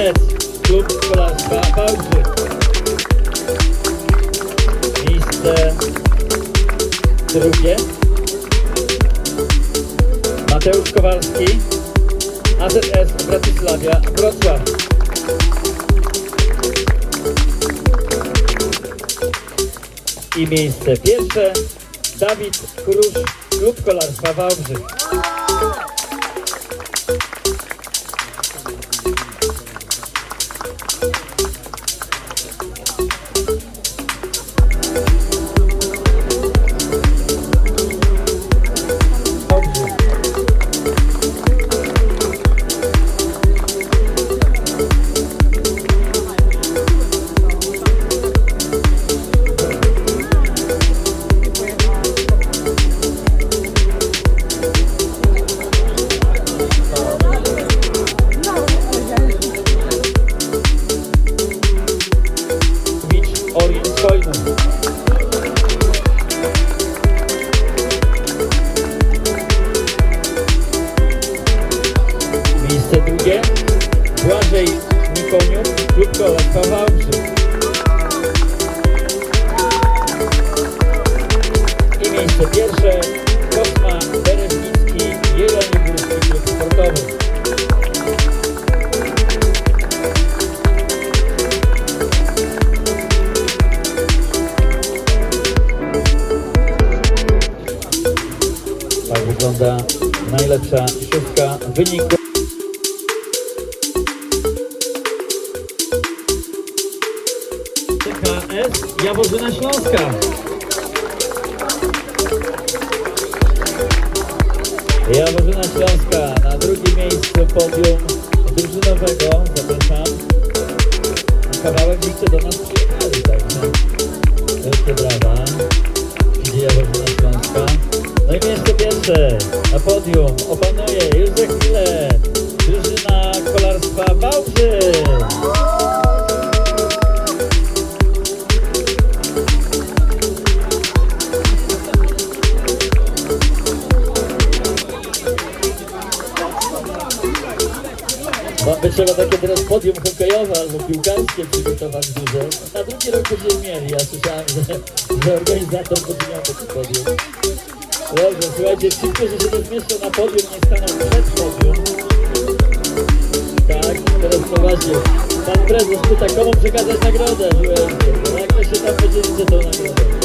Dec, klub kolarstwa Wałbrzych. Miejsce drugie. Mateusz Kowalski, AZS Bratysławia, Wrocław. I miejsce pierwsze, Dawid Krusz, klub kolarstwa Wałbrzych. Wałbrzych. Drugie Błażej Nikoniuk, klub kolarstwa Wałbrzych. I miejsce pierwsze Kosma Bereznicki, Jeleniogórski Klub Sportowy. Tak wygląda najlepsza szóstka wyniku. TKS Jaworzyna Śląska. Jaworzyna Śląska na drugim miejscu podium drużynowego. Zapraszam. Kawałek jeszcze do nas przyjechali, także wielkie brawa. Idzie Jaworzyna Śląska. No i miejsce pierwsze na podium opanuje Trzeba takie teraz podium hokejowe albo piłkarskie przygotować duże. Na drugi rok będziemy mieli. Ja słyszałem, że, że organizator będzie miał takie podium. Dobrze, słuchajcie, ci, którzy się nie zmieszczą na podium, nie staną przed podium. Tak, teraz poważnie. Pan prezes pyta, komu przekazać nagrodę, że Jak to się tam podzielicie tą nagrodę?